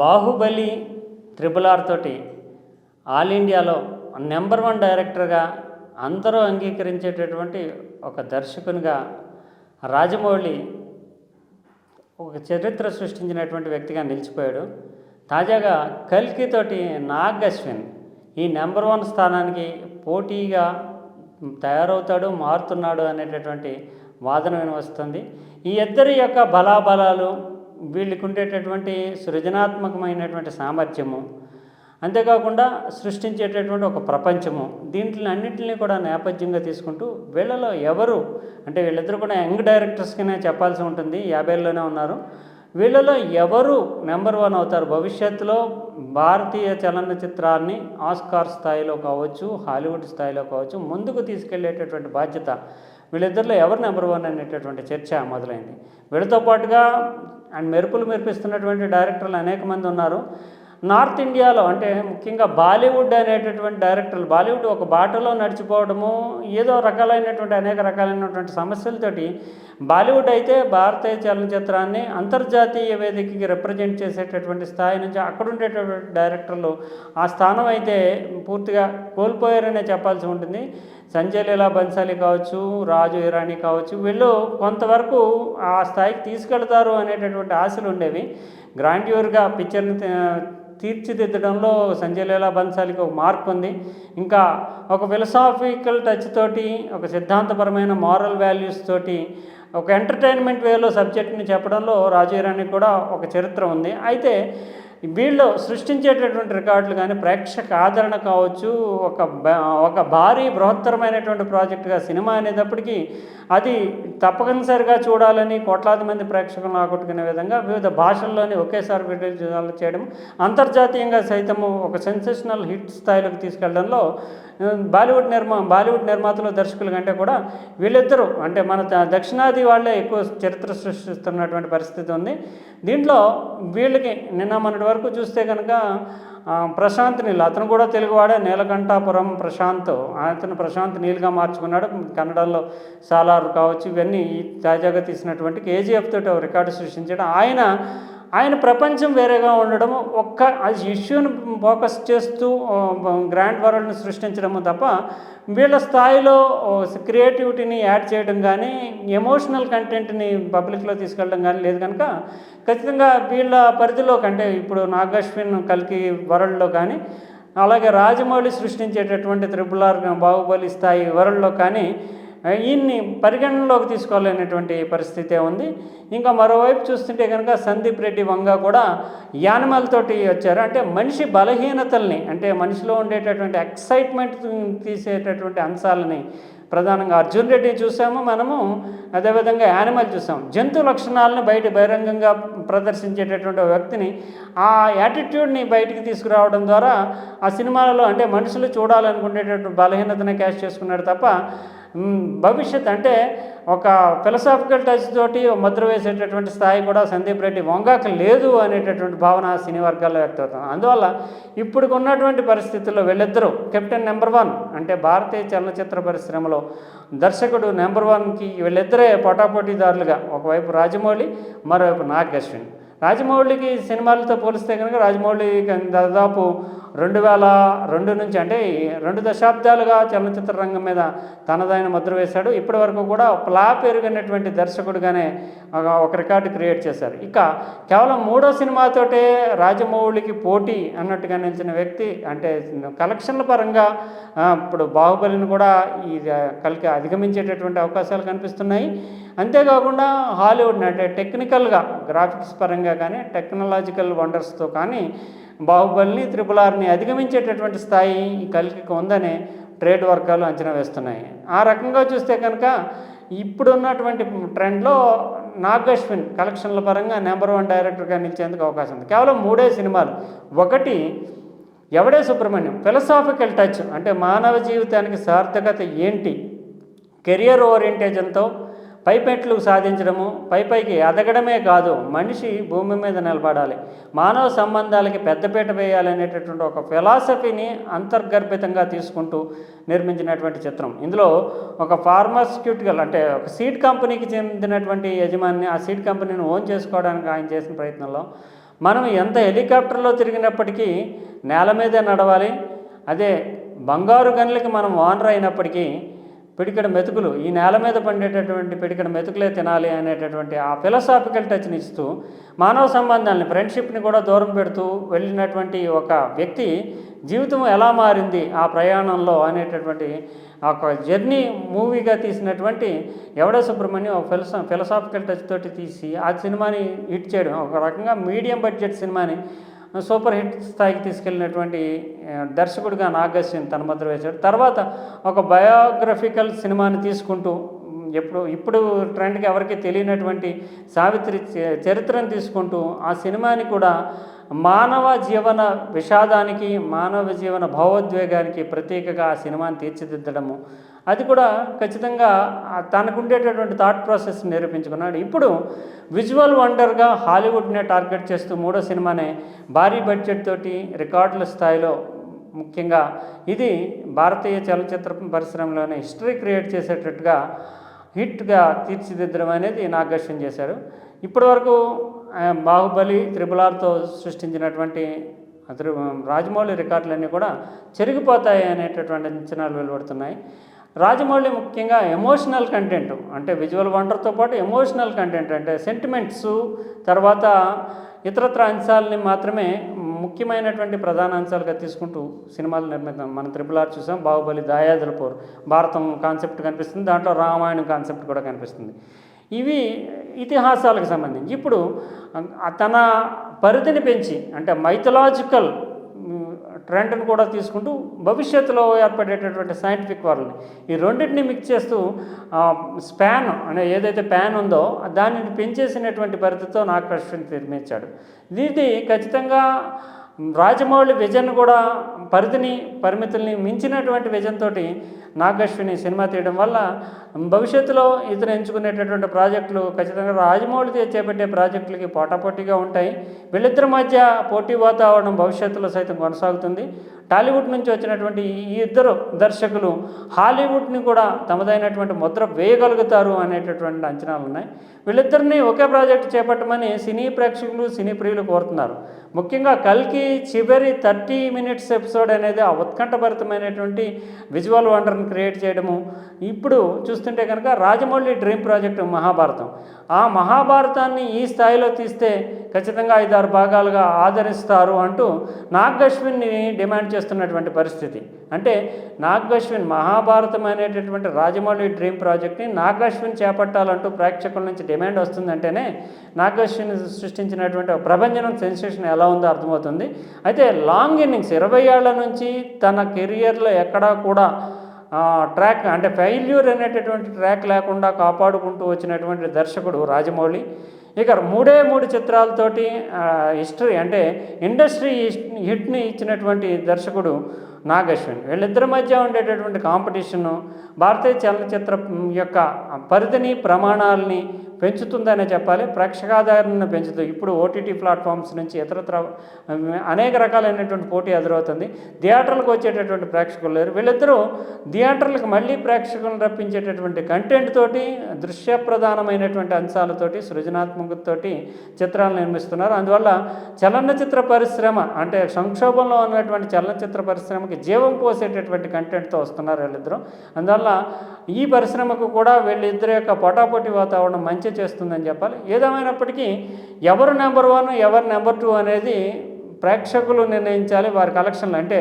Baahubali triple R తోటి all ఇండియాలో number one డైరెక్టర్గా అందరూ అంగీకరించేటటువంటి ఒక దర్శకునిగా రాజమౌళి ఒక చరిత్ర సృష్టించినటువంటి వ్యక్తిగా నిలిచిపోయాడు. తాజాగా కల్కితోటి నాగ్ అశ్విన్ ఈ నెంబర్ వన్ స్థానానికి పోటీగా తయారవుతాడు మారుతున్నాడు అనేటటువంటి వాదన వినవస్తుంది. ఈ ఇద్దరి యొక్క బలాబలాలు వీళ్ళకి ఉండేటటువంటి సృజనాత్మకమైనటువంటి సామర్థ్యము అంతేకాకుండా సృష్టించేటటువంటి ఒక ప్రపంచము దీంట్లో అన్నింటినీ కూడా నేపథ్యంగా తీసుకుంటూ వీళ్ళలో ఎవరు అంటే వీళ్ళిద్దరు కూడా యంగ్ డైరెక్టర్స్కినే చెప్పాల్సి ఉంటుంది యాభైలోనే ఉన్నారు. వీళ్ళలో ఎవరు నెంబర్ వన్ అవుతారు? భవిష్యత్తులో భారతీయ చలనచిత్రాన్ని ఆస్కార్ స్థాయిలో కావచ్చు హాలీవుడ్ స్థాయిలో కావచ్చు ముందుకు తీసుకెళ్ళేటటువంటి బాధ్యత వీళ్ళిద్దరిలో ఎవరు నెంబర్ వన్ అనేటటువంటి చర్చ మొదలైంది. వీళ్ళతో పాటుగా అండ్ మెరుపులు మెరిపిస్తున్నటువంటి డైరెక్టర్లు అనేక మంది ఉన్నారు. నార్త్ ఇండియాలో అంటే ముఖ్యంగా బాలీవుడ్ అనేటటువంటి డైరెక్టర్లు బాలీవుడ్ ఒక బాటలో నడిచిపోవడము ఏదో రకాలైనటువంటి అనేక రకాలైనటువంటి సమస్యలతోటి బాలీవుడ్ అయితే భారతీయ చలనచిత్రాన్ని అంతర్జాతీయ వేదికకి రిప్రజెంట్ చేసేటటువంటి స్థాయి నుంచి అక్కడ ఉండేటటువంటి డైరెక్టర్లు ఆ స్థానం అయితే పూర్తిగా కోల్పోయారనే చెప్పాల్సి ఉంటుంది. సంజయ్ లీలా బన్సాలి కావచ్చు రాజు ఇరానీ కావచ్చు వీళ్ళు కొంతవరకు ఆ స్థాయికి తీసుకెళ్తారు అనేటటువంటి ఆశలు ఉండేవి. గ్రాండ్యూర్గా పిక్చర్ని తీర్చిదిద్దడంలో సంజయ్ లీలా బన్సాలికి ఒక మార్క్ ఉంది. ఇంకా ఒక ఫిలసాఫికల్ టచ్ తోటి ఒక సిద్ధాంతపరమైన మారల్ వాల్యూస్ తోటి ఒక ఎంటర్టైన్మెంట్ వేలో సబ్జెక్ట్ని చెప్పడంలో రాజు ఇరానీ కూడా ఒక చరిత్ర ఉంది. అయితే వీళ్ళు సృష్టించేటటువంటి రికార్డులు కానీ ప్రేక్షక ఆదరణ కావచ్చు ఒక ఒక భారీ బృహత్తరమైనటువంటి ప్రాజెక్టుగా సినిమా అనేటప్పటికీ అది తప్పనిసరిగా చూడాలని కోట్లాది మంది ప్రేక్షకులను ఆకట్టుకునే విధంగా వివిధ భాషల్లోని ఒకేసారి విడుదల చేయడం అంతర్జాతీయంగా సైతము ఒక సెన్సేషనల్ హిట్ స్థాయిలోకి తీసుకెళ్ళడంలో బాలీవుడ్ నిర్మా బాలీవుడ్ నిర్మాతలు దర్శకుల కంటే కూడా వీళ్ళిద్దరూ అంటే మన దక్షిణాది వాళ్ళే ఎక్కువ చరిత్ర సృష్టిస్తున్నటువంటి పరిస్థితి ఉంది. దీంట్లో వీళ్ళకి నిన్న మొన్నటి వరకు చూస్తే కనుక ప్రశాంత్ నీల్. అతను కూడా తెలుగువాడే. నీలకంఠాపురం ప్రశాంత్. అతను ప్రశాంత్ నీల్గా మార్చుకున్నాడు. కన్నడలో సాలార్ కావచ్చు ఇవన్నీ తాజాగా తీసినటువంటి కేజీఎఫ్ తోటి రికార్డు సృష్టించడం. ఆయన ఆయన ప్రపంచం వేరేగా ఉండడం ఒక్క ఇష్యూని ఫోకస్ చేస్తూ గ్రాండ్ వరల్డ్ని సృష్టించడము తప్ప వీళ్ళ స్థాయిలో క్రియేటివిటీని యాడ్ చేయడం కానీ ఎమోషనల్ కంటెంట్ని పబ్లిక్లో తీసుకెళ్ళడం కానీ లేదు కనుక ఖచ్చితంగా వీళ్ళ పరిధిలో కంటే ఇప్పుడు నాగశ్విన్ కలికి వరల్డ్లో కానీ అలాగే రాజమౌళి సృష్టించేటటువంటి త్రిబుల్ ఆర్ బాహుబలి స్థాయి వరల్డ్లో కానీ ఈయన్ని పరిగణనలోకి తీసుకోలేనటువంటి పరిస్థితే ఉంది. ఇంకా మరోవైపు చూస్తుంటే కనుక సందీప్ రెడ్డి వంగ కూడా యానిమల్ తోటి వచ్చారు. అంటే మనిషి బలహీనతల్ని అంటే మనిషిలో ఉండేటటువంటి ఎక్సైట్మెంట్ తీసేటటువంటి అంశాలని ప్రధానంగా అర్జున్ రెడ్డి చూసాము. మనము అదేవిధంగా యానిమల్ చూసాం. జంతు లక్షణాలను బయట బహిరంగంగా ప్రదర్శించేటటువంటి వ్యక్తిని ఆ యాటిట్యూడ్ని బయటికి తీసుకురావడం ద్వారా ఆ సినిమాలలో అంటే మనుషులు చూడాలనుకునేటటువంటి బలహీనతను క్యాష్ చేసుకున్నాడు తప్ప భవిష్యత్ అంటే ఒక ఫిలసాఫికల్ టచ్ తోటి ముద్ర వేసేటటువంటి స్థాయి కూడా సందీప్ రెడ్డి వంగాక లేదు అనేటటువంటి భావన సినీ వర్గాల్లో వ్యక్తమవుతుంది అందువల్ల ఇప్పుడు ఉన్నటువంటి పరిస్థితుల్లో వీళ్ళిద్దరూ కెప్టెన్ నెంబర్ వన్ అంటే భారతీయ చలనచిత్ర పరిశ్రమలో దర్శకుడు నెంబర్ వన్కి వీళ్ళిద్దరే పోటాపోటీదారులుగా ఒకవైపు రాజమౌళి మరోవైపు నాగ్ అశ్విన్ రాజమౌళికి సినిమాలతో పోలిస్తే కనుక రాజమౌళి దాదాపు రెండు వేల రెండు నుంచి అంటే రెండు దశాబ్దాలుగా చలనచిత్ర రంగం మీద తనదైన ముద్ర వేశాడు. ఇప్పటి వరకు కూడా ఫ్లాప్ ఎరుగనటువంటి దర్శకుడుగానే ఒక- ఒక రికార్డు క్రియేట్ చేశారు. ఇక కేవలం మూడో సినిమాతోటే రాజమౌళికి పోటీ అన్నట్టుగా నిలిచిన వ్యక్తి అంటే కలెక్షన్ల పరంగా ఇప్పుడు బాహుబలిని కూడా ఈ కలికి అధిగమించేటటువంటి అవకాశాలు కనిపిస్తున్నాయి. అంతేకాకుండా హాలీవుడ్ అంటే టెక్నికల్గా గ్రాఫిక్స్ పరంగా కానీ టెక్నాలజికల్ వండర్స్తో కానీ బాహుబలిని త్రిపుల్ ఆర్ని అధిగమించేటటువంటి స్థాయి ఈ కలికి ఉందని ట్రేడ్ వర్గాలు అంచనా వేస్తున్నాయి. ఆ రకంగా చూస్తే కనుక ఇప్పుడున్నటువంటి ట్రెండ్లో ట్రెండ్లో నాగశ్విన్ కలెక్షన్ల పరంగా నెంబర్ వన్ డైరెక్టర్గా నిలిచేందుకు అవకాశం ఉంది. కేవలం మూడే సినిమాలు. ఒకటి ఎవడే సుబ్రహ్మణ్యం? ఫిలసాఫికల్ టచ్ అంటే మానవ జీవితానికి సార్థకత ఏంటి? కెరియర్ ఓరియంటేషన్తో పైపెట్లు సాధించడము పై పైకి ఎదగడమే కాదు మనిషి భూమి మీద నిలబడాలి. మానవ సంబంధాలకి పెద్దపీట వేయాలనేటటువంటి ఒక ఫిలాసఫీని అంతర్గర్భితంగా తీసుకుంటూ నిర్మించినటువంటి చిత్రం. ఇందులో ఒక ఫార్మాస్యూటికల్ అంటే ఒక సీడ్ కంపెనీకి చెందినటువంటి యజమాని ఆ సీడ్ కంపెనీని ఓన్ చేసుకోవడానికి ఆయన చేసిన ప్రయత్నంలో మనం ఎంత హెలికాప్టర్లో తిరిగినప్పటికీ నేల మీదే నడవాలి. అదే బంగారు గనులకి మనం ఓనర్ అయినప్పటికీ పిడికెడు మెతుకులు ఈ నేల మీద పండేటటువంటి పిడికెడు మెతుకులే తినాలి అనేటటువంటి ఆ ఫిలసాఫికల్ టచ్ని ఇస్తూ మానవ సంబంధాలని ఫ్రెండ్షిప్ని కూడా దూరం పెడుతూ వెళ్ళినటువంటి ఒక వ్యక్తి జీవితం ఎలా మారింది ఆ ప్రయాణంలో అనేటటువంటి ఒక జర్నీ మూవీగా తీసినటువంటి ఎవడ సుబ్రహ్మణ్యం ఒక ఫిలసా ఫిలసాఫికల్ టచ్ తోటి తీసి ఆ సినిమాని హిట్ చేయడం ఒక రకంగా మీడియం బడ్జెట్ సినిమాని సూపర్ హిట్ స్థాయికి తీసుకెళ్ళినటువంటి దర్శకుడిగా నాగస్విన్ తన ముద్ర వేశాడు. తర్వాత ఒక బయోగ్రఫికల్ సినిమాని తీసుకుంటూ ఎప్పుడు ఇప్పుడు ట్రెండ్కి ఎవరికి తెలియనటువంటి సావిత్రి చరిత్రను తీసుకుంటూ ఆ సినిమాని కూడా మానవ జీవన విషాదానికి మానవ జీవన భావోద్వేగానికి ప్రత్యేకగా ఆ సినిమాని తీర్చిదిద్దడము అది కూడా ఖచ్చితంగా తనకుండేటటువంటి థాట్ ప్రాసెస్ నిరూపించుకున్నాడు. ఇప్పుడు విజువల్ వండర్గా హాలీవుడ్నే టార్గెట్ చేస్తూ మూడో సినిమానే భారీ బడ్జెట్ తోటి రికార్డుల స్థాయిలో ముఖ్యంగా ఇది భారతీయ చలనచిత్ర పరిశ్రమలోనే హిస్టరీ క్రియేట్ చేసేటట్టుగా హిట్గా తీర్చిదిద్దడం అనేది నాగర్షణ చేశారు ఇప్పటివరకు బాహుబలి త్రిబుల్ ఆర్తో సృష్టించినటువంటి అతను రాజమౌళి రికార్డులన్నీ కూడా చెరిగిపోతాయి అనేటటువంటి అంచనాలు వెలువడుతున్నాయి. రాజమౌళి ముఖ్యంగా ఎమోషనల్ కంటెంట్ అంటే విజువల్ వండర్తో పాటు ఎమోషనల్ కంటెంట్ అంటే సెంటిమెంట్స్ తర్వాత ఇతరత్ర అంశాలని మాత్రమే ముఖ్యమైనటువంటి ప్రధాన అంశాలుగా తీసుకుంటూ సినిమాలు నిర్మిద్దాం. మనం త్రిపుల్ ఆర్ చూసాం బాహుబలి దాయాదుల పోర్ భారతం కాన్సెప్ట్ కనిపిస్తుంది దాంట్లో రామాయణం కాన్సెప్ట్ కూడా కనిపిస్తుంది. ఇవి ఇతిహాసాలకు సంబంధించి. ఇప్పుడు తన పరిధిని పెంచి అంటే మైథలాజికల్ ట్రెండ్ని కూడా తీసుకుంటూ భవిష్యత్తులో ఏర్పడేటటువంటి సైంటిఫిక్ వరల్డ్ని ఈ రెండింటిని మిక్స్ చేస్తూ స్పాన్ అనే ఏదైతే ప్యాన్ ఉందో దానిని పెంచేసినటువంటి పరిధితో నాకు నిర్మించాడు. ఇది ఖచ్చితంగా రాజమౌళి విజన్ కూడా పరిధిని పరిమితుల్ని మించినటువంటి విజన్ తోటి నాగశ్విని సినిమా తీయడం వల్ల భవిష్యత్తులో ఇతను ఎంచుకునేటటువంటి ప్రాజెక్టులు ఖచ్చితంగా రాజమౌళి చేపట్టే ప్రాజెక్టులకి పోటాపోటీగా ఉంటాయి. వీళ్ళిద్దరి మధ్య పోటీ వాతావరణం భవిష్యత్తులో సైతం కొనసాగుతుంది. టాలీవుడ్ నుంచి వచ్చినటువంటి ఈ ఇద్దరు దర్శకులు హాలీవుడ్ని కూడా తమదైనటువంటి ముద్ర వేయగలుగుతారు అనేటటువంటి అంచనాలు ఉన్నాయి. వీళ్ళిద్దరిని ఒకే ప్రాజెక్ట్ చేపట్టమని సినీ ప్రేక్షకులు సినీ ప్రియులు కోరుతున్నారు. ముఖ్యంగా కల్కి చివరి థర్టీ మినిట్స్ ఎపిసోడ్ అనేది ఆ ఉత్కంఠభరితమైనటువంటి విజువల్ వండర్ని క్రియేట్ చేయడము. ఇప్పుడు చూస్తుంటే కనుక రాజమౌళి డ్రీమ్ ప్రాజెక్ట్ మహాభారతం. ఆ మహాభారతాన్ని ఈ స్థాయిలో తీస్తే ఖచ్చితంగా ఐదారు భాగాలుగా ఆదరిస్తారు అంటూ నాగశ్విన్ని డిమాండ్ చేస్తున్నటువంటి పరిస్థితి. అంటే నాగశ్విన్ మహాభారతం అనేటటువంటి రాజమౌళి డ్రీమ్ ప్రాజెక్ట్ని నాగశ్విన్ చేపట్టాలంటూ ప్రేక్షకుల నుంచి డిమాండ్ వస్తుందంటేనే నాగశ్విన్ సృష్టించినటువంటి ప్రభంజనం సెన్సేషన్ ఎలా ఉందో అర్థమవుతుంది. అయితే లాంగ్ ఇన్నింగ్స్ ఇరవై ఏళ్ళ నుంచి తన కెరియర్లో ఎక్కడా కూడా ట్రాక్ అంటే ఫెయిల్యూర్ అనేటటువంటి ట్రాక్ లేకుండా కాపాడుకుంటూ వచ్చినటువంటి దర్శకుడు రాజమౌళి. ఇక మూడే మూడు చిత్రాలతోటి హిస్టరీ అంటే ఇండస్ట్రీ హిట్ని ఇచ్చినటువంటి దర్శకుడు నాగశ్విన్. వీళ్ళిద్దరి మధ్య ఉండేటటువంటి కాంపిటీషను భారతీయ చలనచిత్ర యొక్క పరిధిని ప్రమాణాలని పెంచుతుందనే చెప్పాలి. ప్రేక్షకాధారణను పెంచుతూ ఇప్పుడు ఓటీటీ ప్లాట్ఫామ్స్ నుంచి ఇతరత్ర అనేక రకాలైనటువంటి పోటీ ఎదురవుతుంది. థియేటర్లకు వచ్చేటటువంటి ప్రేక్షకులు లేరు. వీళ్ళిద్దరూ థియేటర్లకు మళ్ళీ ప్రేక్షకులను రప్పించేటటువంటి కంటెంట్ తోటి దృశ్య ప్రధానమైనటువంటి అంశాలతోటి సృజనాత్మకతోటి చిత్రాలు నిర్మిస్తున్నారు. అందువల్ల చలనచిత్ర పరిశ్రమ అంటే సంక్షోభంలో ఉన్నటువంటి చలనచిత్ర పరిశ్రమకి జీవం పోసేటటువంటి కంటెంట్తో వస్తున్నారు వీళ్ళిద్దరూ. అందువల్ల ఈ పరిశ్రమకు కూడా వీళ్ళిద్దరి యొక్క పోటాపోటీ వాతావరణం మంచి చేస్తుందని చెప్పాలి. ఏదేమైనప్పటికీ ఎవరు నెంబర్ వన్ ఎవరు నెంబర్ టూ అనేది ప్రేక్షకులు నిర్ణయించాలి వారి కలెక్షన్లు. అంటే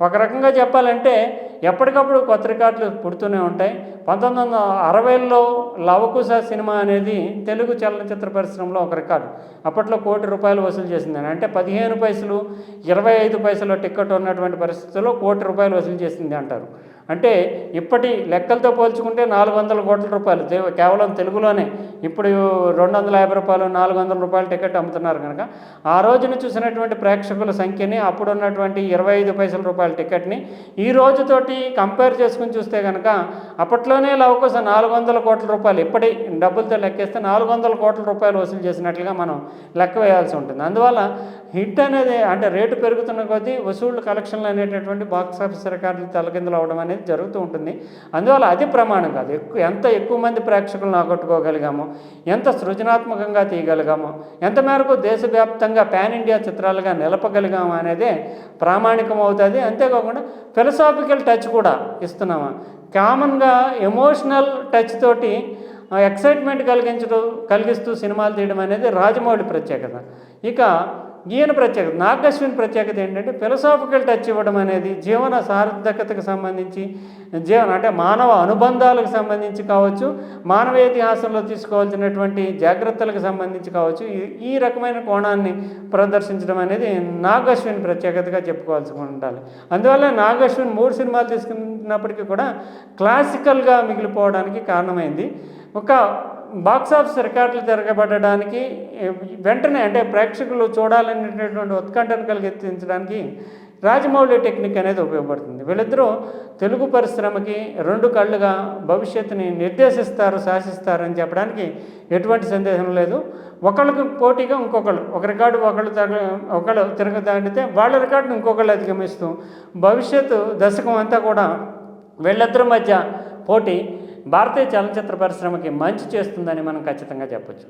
ఒక రకంగా చెప్పాలంటే ఎప్పటికప్పుడు కొత్త రికార్డులు పుడుతూనే ఉంటాయి. పంతొమ్మిది వందల అరవైలో లవకుశ సినిమా అనేది తెలుగు చలనచిత్ర పరిశ్రమలో ఒక రికార్డు. అప్పట్లో కోటి రూపాయలు వసూలు చేసింది అంటే పదిహేను పైసలు ఇరవై ఐదు పైసలు టికెట్ ఉన్నటువంటి పరిస్థితుల్లో కోటి రూపాయలు వసూలు చేసింది అంటారు. అంటే ఇప్పటి లెక్కలతో పోల్చుకుంటే నాలుగు వందల కోట్ల రూపాయలు. కేవలం తెలుగులోనే. ఇప్పుడు రెండు వందల యాభై రూపాయలు నాలుగు వందల రూపాయలు టికెట్ అమ్ముతున్నారు కనుక ఆ రోజున చూసినటువంటి ప్రేక్షకుల సంఖ్యని అప్పుడు ఉన్నటువంటి ఇరవై ఐదు పైసల రూపాయల టికెట్ని ఈ రోజుతోటి కంపేర్ చేసుకుని చూస్తే కనుక అప్పట్లోనే లవకోస నాలుగు వందల కోట్ల రూపాయలు. ఇప్పటి డబ్బులతో లెక్కేస్తే నాలుగు వందల కోట్ల రూపాయలు వసూలు చేసినట్లుగా మనం లెక్క వేయాల్సి ఉంటుంది. అందువల్ల హిట్ అనేది అంటే రేటు పెరుగుతున్న కొద్దీ వసూళ్ళు కలెక్షన్లు అనేటటువంటి బాక్స్ ఆఫీస్ రికార్డులు తలకిందులు అవడం అనేది అనేది జరుగుతూ ఉంటుంది. అందువల్ల అది ప్రమాణం కాదు. ఎక్కువ ఎంత ఎక్కువ మంది ప్రేక్షకులను ఆకట్టుకోగలిగామో ఎంత సృజనాత్మకంగా తీయగలిగామో ఎంత మేరకు దేశవ్యాప్తంగా పాన్ ఇండియా చిత్రాలుగా నిలపగలిగాము అనేది ప్రామాణికం అవుతుంది అంతేకాకుండా ఫిలసాఫికల్ టచ్ కూడా ఇస్తున్నామా? కామన్గా ఎమోషనల్ టచ్ తోటి ఎక్సైట్మెంట్ కలిగించడం కలిగిస్తూ సినిమాలు తీయడం అనేది రాజమౌళి ప్రత్యేకత. ఇక ఈయన ప్రత్యేకత నాగశ్విన్ ప్రత్యేకత ఏంటంటే ఫిలసాఫికల్ టచ్ ఇవ్వడం అనేది జీవన సార్థకతకు సంబంధించి జీవన అంటే మానవ అనుబంధాలకు సంబంధించి కావచ్చు మానవ ఇతిహాసంలో తీసుకోవాల్సినటువంటి జాగ్రత్తలకు సంబంధించి కావచ్చు ఈ రకమైన కోణాన్ని ప్రదర్శించడం అనేది నాగశ్విన్ ప్రత్యేకతగా చెప్పుకోవాల్సి ఉండాలి అందువల్ల నాగశ్విన్ మూడు సినిమాలు తీసుకున్నప్పటికీ కూడా క్లాసికల్గా మిగిలిపోవడానికి కారణమైంది. ఒక బాక్స్ ఆఫీస్ రికార్డులు తిరగబడడానికి వెంటనే అంటే ప్రేక్షకులు చూడాలనేటటువంటి ఉత్కంఠను కలిగించడానికి రాజమౌళి టెక్నిక్ అనేది ఉపయోగపడుతుంది. వీళ్ళిద్దరూ తెలుగు పరిశ్రమకి రెండు కళ్ళుగా భవిష్యత్తుని నిర్దేశిస్తారు శాసిస్తారు అని చెప్పడానికి ఎటువంటి సందేహం లేదు. ఒకళ్ళకి పోటీగా ఇంకొకళ్ళు ఒక రికార్డు ఒకళ్ళు తగ ఒకళ్ళు తిరగదాడితే వాళ్ళ రికార్డును ఇంకొకళ్ళు అధిగమిస్తూ భవిష్యత్తు దశకం అంతా కూడా వీళ్ళిద్దరి మధ్య పోటీ భారతీయ చలనచిత్ర పరిశ్రమకి మంచి చేస్తుందని మనం ఖచ్చితంగా చెప్పొచ్చు.